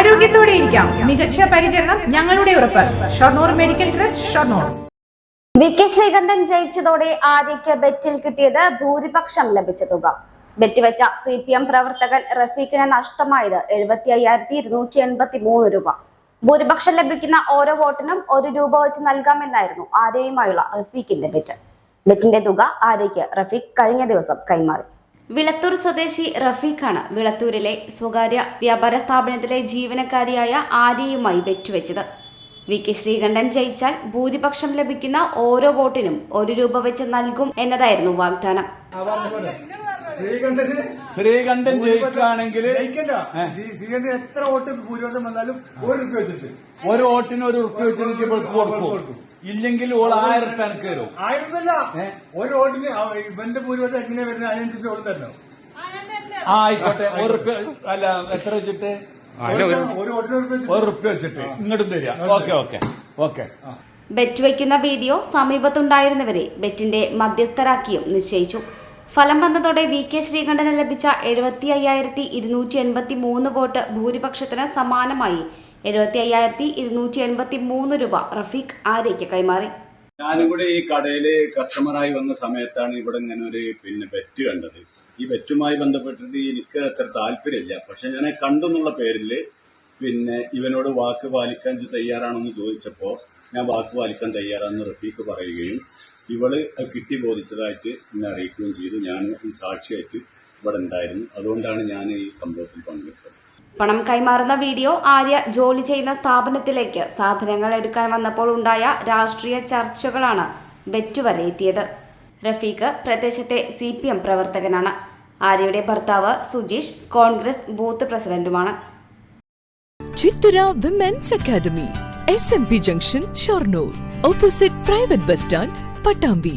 ആരോഗ്യത്തോടെ ഇരിക്കാം. മികച്ച പരിചരണം ഞങ്ങളുടെ ഉറപ്പ്. Shoranur medical trust Shoranur. V K Sreekandan ജയിച്ചതോടെ ആര്യയ്ക്ക് ബെറ്റിൽ കിട്ടിയത് ഭൂരിപക്ഷം ലഭിച്ച തുക. ബെറ്റ് വെച്ച സി പി എം പ്രവർത്തകൻ റഫീഖിന് നഷ്ടമായത് എഴുപത്തി അയ്യായിരത്തി ഇരുന്നൂറ്റി എൺപത്തി മൂന്ന് രൂപ. ഭൂരിപക്ഷം ലഭിക്കുന്ന ഓരോ വോട്ടിനും ഒരു രൂപ വെച്ച് നൽകാമെന്നായിരുന്നു ആര്യയുമായുള്ള റഫീഖിന്റെ ബെറ്റ്. ബെറ്റിന്റെ തുക ആര്യയ്ക്ക് റഫീഖ് കഴിഞ്ഞ ദിവസം കൈമാറി. വിളത്തൂർ സ്വദേശി റഫീഖാണ് വിളത്തൂരിലെ സ്വകാര്യ വ്യാപാര സ്ഥാപനത്തിലെ ജീവനക്കാരിയായ ആര്യയുമായി വെച്ചുവെച്ചത്. വി കെ ശ്രീകണ്ഠൻ ജയിച്ചാൽ ഭൂരിപക്ഷം ലഭിക്കുന്ന ഓരോ വോട്ടിനും ഒരു രൂപ വെച്ച് നൽകും എന്നതായിരുന്നു വാഗ്ദാനം. ശ്രീകണ്ഠൻ ജയിക്കുകയാണെങ്കിൽ ശ്രീകണ്ഠൻ എത്ര വോട്ട് ഭൂരിപക്ഷം വന്നാലും ഒരു രൂപ വെച്ചിട്ട്. ഒരു വോട്ടിന് ഒരു കൊടുക്കും. ഇല്ലെങ്കിൽ ഓൾ ആയിരം ഉറുപ്പ എനിക്ക് തരും ആയിരം ഒരു ഓടിന് ഇവന്റെ ഭൂരിപക്ഷം എങ്ങനെ വരുന്നത് അതിനനുസരിച്ച് ഓൾ തരണം ആ ആയിക്കോട്ടെ. ഒരു അല്ല എത്ര വെച്ചിട്ട്? ഒരു ഒരു ഒരു വെച്ചിട്ട് ഒരു ഉറുപ്പ് വെച്ചിട്ട്. ഇങ്ങോട്ടും തരിക. Okay okay okay. ബെറ്റ് വയ്ക്കുന്ന വീഡിയോ സമീപത്തുണ്ടായിരുന്നവരെ ബെറ്റിന്റെ മധ്യസ്ഥരാക്കിയും നിശ്ചയിച്ചു. ഫലം വന്നതോടെ വി കെ ശ്രീകണ്ഠന് ലഭിച്ച എഴുപത്തി അയ്യായിരത്തി ഇരുന്നൂറ്റി എൺപത്തി മൂന്ന് വോട്ട് ഭൂരിപക്ഷത്തിന് സമാനമായി. എഴുപത്തി അയ്യായിരത്തി ഇരുന്നൂറ്റി എൺപത്തി മൂന്ന് രൂപ റഫീഖ് ആരേക്ക് കൈമാറി. ഞാനും കൂടെ ഈ കടയിൽ കസ്റ്റമറായി വന്ന സമയത്താണ് ഇവിടെ ഇങ്ങനെ ഒരു പിന്നെ ബെറ്റ് കണ്ടത്. ഈ ബെറ്റുമായി ബന്ധപ്പെട്ടിട്ട് എനിക്ക് അത്ര താല്പര്യമില്ല. പക്ഷെ ഞാൻ കണ്ടു എന്നുള്ള പേരിൽ പിന്നെ ഇവനോട് വാക്ക് പാലിക്കാൻ തയ്യാറാണെന്ന് ചോദിച്ചപ്പോൾ ഞാൻ വാക്ക് പാലിക്കാൻ തയ്യാറാണെന്ന് റഫീഖ് പറയുകയും ഇവൾ കിട്ടി ബോധിച്ചതായിട്ട് എന്നെ അറിയിക്കുകയും ചെയ്തു. ഞാൻ സാക്ഷിയായിട്ട് ഇവിടെ ഉണ്ടായിരുന്നു. അതുകൊണ്ടാണ് ഞാൻ ഈ സംഭവത്തിൽ പങ്കെടുത്തത്. പണം കൈമാറുന്ന വീഡിയോ ആര്യ ജോലി ചെയ്യുന്ന സ്ഥാപനത്തിലേക്ക് സാധനങ്ങൾ എടുക്കാൻ വന്നപ്പോൾ ഉണ്ടായ രാഷ്ട്രീയ ചർച്ചകളാണ് ബെറ്റ് വരെ എത്തിയത് റഫീഖ് പ്രദേശത്തെ സി പി എം പ്രവർത്തകനാണ്. ആര്യയുടെ ഭർത്താവ് Sujeesh Congress booth പ്രസിഡന്റുമാണ്. Chithara women's academy S M P junction Shoranur opposite private bus stand Pattambi